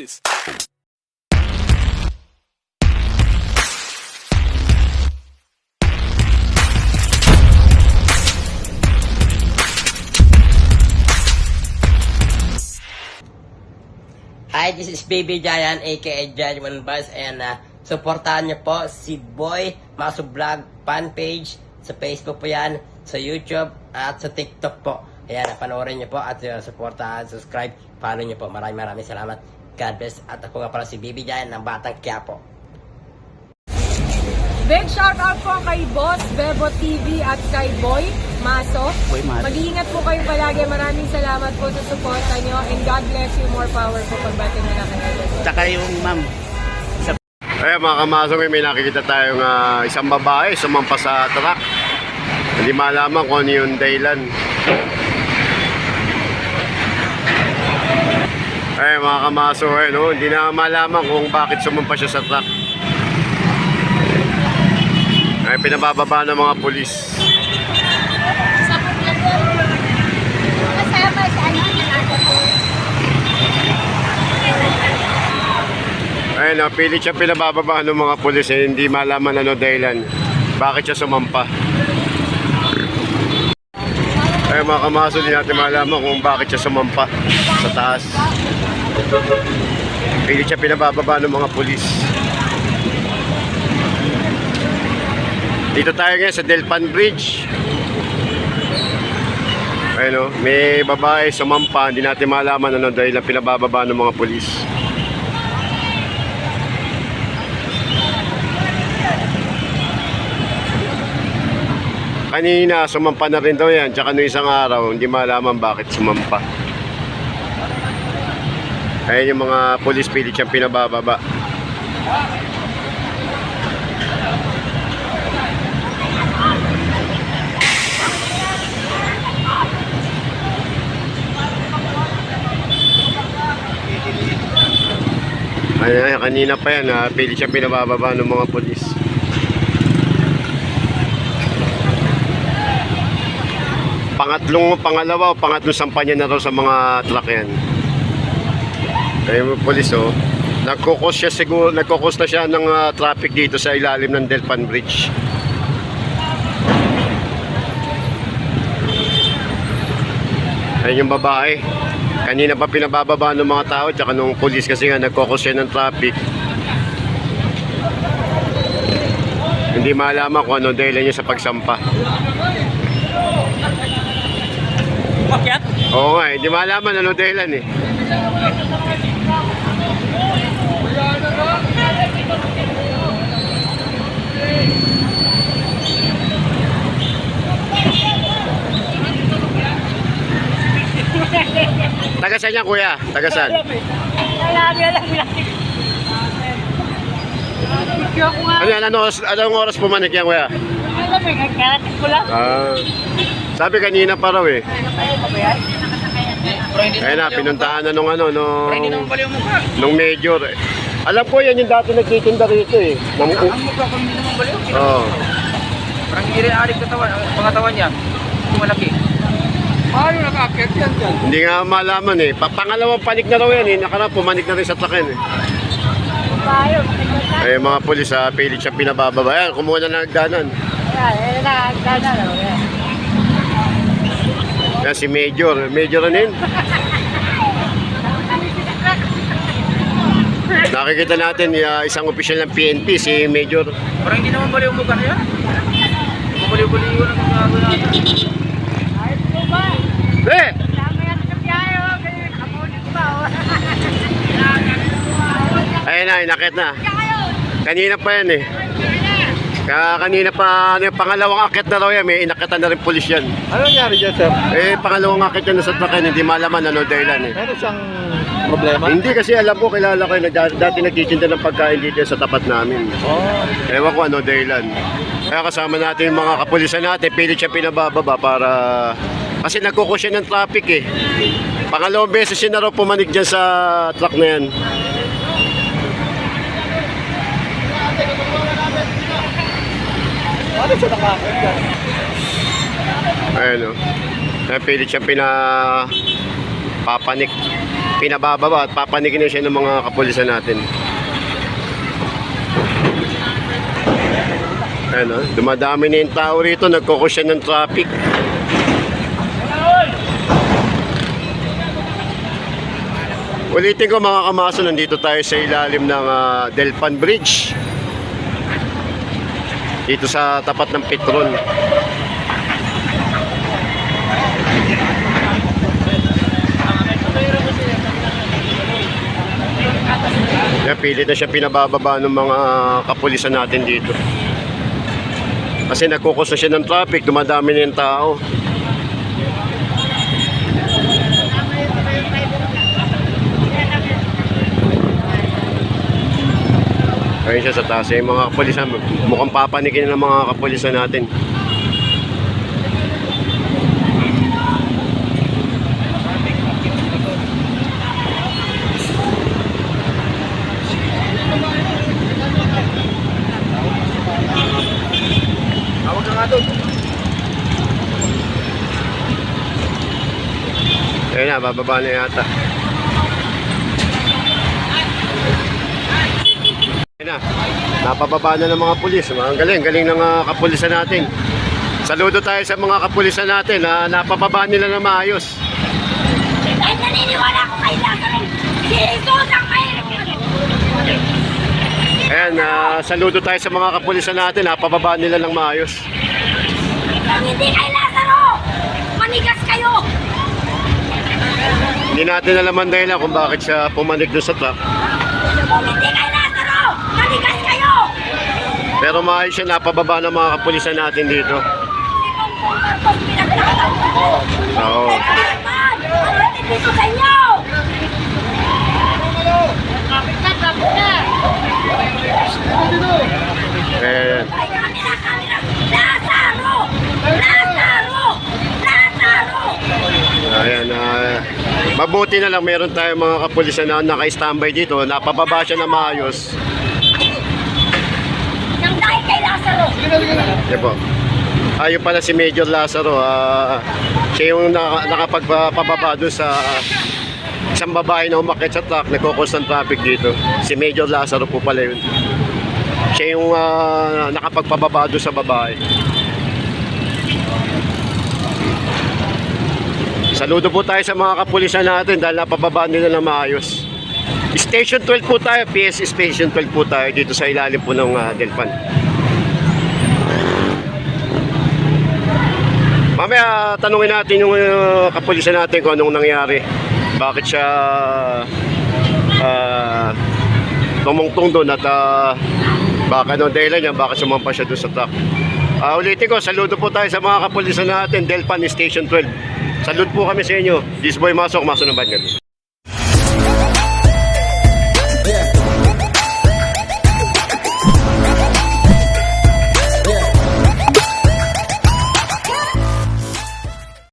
this? Hi, this is Baby Giant, aka Giant Buzz, and uh, supportahan niyo po si Boy Maso Vlog fan page sa Facebook po yan, sa YouTube at sa TikTok po. Ayan, panoorin niyo po at uh, supportahan, subscribe, follow niyo po. Maraming maraming salamat. God bless. At ako nga pala si Baby Giant ng Batang Quiapo. Big shout out po kay Boss Bebo TV at kay Boy Maso. Boy Maso. Mag-iingat po kayo palagi. Maraming salamat po sa suporta nyo and God bless you. More power po pagbating nila kayo. Tsaka yung ma'am, Eh mga kamasong may nakikita tayong ah, isang babae sumampa sa truck. Hindi malaman kung ano yung dahilan. Eh mga kamaso, eh, no? hindi na malaman kung bakit sumampa siya sa truck. Ay pinabababa ng mga pulis. Ay napilit siya pinabababa ng mga pulis eh, hindi malaman ano dahilan. Bakit siya sumampa. Eh mga kamaso, hindi natin malaman kung bakit siya sumampa sa taas. Pilit siya pinabababa ng mga pulis. Dito tayo ngayon sa Delpan Bridge. Ayun o, may babae sumampa, hindi natin malaman ano dahil lang pinabababa ng mga pulis. Kanina, sumampa na rin daw yan. Tsaka no isang araw, hindi malaman bakit sumampa. Ayan yung mga police pilit siyang pinabababa. Ayan, kanina pa yan, ha? pilit siyang pinabababa ng mga polis. Pangatlong pangalawa pangatlong sampanya na raw sa mga truck yan. Kaya mo polis oh. Nagkukos siya siguro, nagkukos na siya ng ah, traffic dito sa ilalim ng Delpan Bridge. Ayun yung babae. Kanina pa pinabababa ng mga tao tsaka nung polis kasi nga nagkukos siya ng traffic. Hindi malaman kung ano dahilan niya sa pagsampa. Pakyat? Oo nga, hindi malaman ano dahilan eh. Taga saan yan kuya? Taga saan? Ano yan? Ano, anong oras pumanik yan kuya? Ah, sabi kanina pa raw eh. Ayun na, pinuntahan na nung ano, nung, nung major eh. Alam ko yan yung dati nagtitinda rito eh. Nung, Ang mukha ko hindi naman yung oh. Parang hindi rin adik katawan, ang pangatawan niya. Yung malaki. Paano nakakit yan dyan? Hindi nga malaman eh. Pa pangalawang panik na raw yan eh. Nakarang pumanik na rin sa trakin eh. Eh mga polis sa pilit siya pinabababa. Yan, kumuha na ng hagdanan. Yan si Major. Major ano yun? Nakikita natin uh, isang opisyal ng PNP, si Major. Parang hindi naman pala yung mukha niya. Bumaliw-baliw na kung gagawin natin. Eh! Ayun na, inakit na. Kanina pa yan eh. Kaya kanina pa, ano, yung pangalawang akit na raw yan, may inakitan na rin pulis yan. Ano nangyari dyan, sir? Eh, pangalawang akit yan sa truckin, hindi malaman ano dahilan eh. Meron siyang problema? Hindi kasi alam ko, kilala ko na dati, dati nagtitinda ng pagkain dito sa tapat namin. Oh. Ewan ko ano dahilan. Kaya kasama natin yung mga kapulisan natin, pilit siya pinabababa para... Kasi nagkukus siya ng traffic eh. Pangalawang beses siya na raw pumanik dyan sa truck na yan. Ano siya nakakit? Ayun o. Kaya pilit siya pina... papanik. pinabababa at papanigin na siya ng mga kapulisan natin. Ayan, oh, dumadami na yung tao rito, nagkukos siya ng traffic. Ulitin ko mga kamaso, nandito tayo sa ilalim ng ah, Delpan Bridge. Dito sa tapat ng Petron. Kaya pilit na siya pinabababa ng mga kapulisan natin dito. Kasi nagkukos na siya ng traffic, dumadami na yung tao. Ayun siya sa taas. Yung mga kapulisan, mukhang papanikin ng mga kapulisan natin. Ayun na, bababa na yata. Na, napababa na ng mga pulis. Ang galing, galing ng mga kapulisan natin. Saludo tayo sa mga kapulisan natin na napababa nila na maayos. Dahil naniniwala ko kay Lazarus. Si Jesus ang yun. Ayan, ah, saludo tayo sa mga kapulisan natin, napababa nila ng maayos. Kung hindi kay Lazaro, manigas kayo. Hindi natin alam ang dahilan kung bakit siya pumanig doon sa truck. Kung hindi kay Lazaro, manigas kayo. Pero maayos siya, napababa ng mga kapulisan natin dito. Oo. Inyo. Ayan. Ayan, ah, mabuti na lang meron tayong mga kapulisan na naka-standby dito. Napababa siya na maayos. Nang dahil kay Lazaro. Yan po. Ayun pala si Major Lazaro. ah, siya yung naka, nakapagpababa doon sa isang babae na umakit sa truck, nagkukos traffic dito. Si Major Lazaro po pala yun. Siya yung ah, nakapagpababa doon sa babae. Saludo po tayo sa mga kapulisan natin dahil napababa nila na maayos. Station 12 po tayo, PS Station 12 po tayo dito sa ilalim po ng ah, Delpan. Mamaya tanungin natin yung uh, kapulisan natin kung anong nangyari. Bakit siya uh, tumungtong doon at uh, baka ano dahilan niya, bakit sumampa siya doon sa truck. Ah, ulitin ko, saludo po tayo sa mga kapulisan natin, Delpan Station 12. Salute po kami sa inyo. This boy Masok, Maso ng Banyan.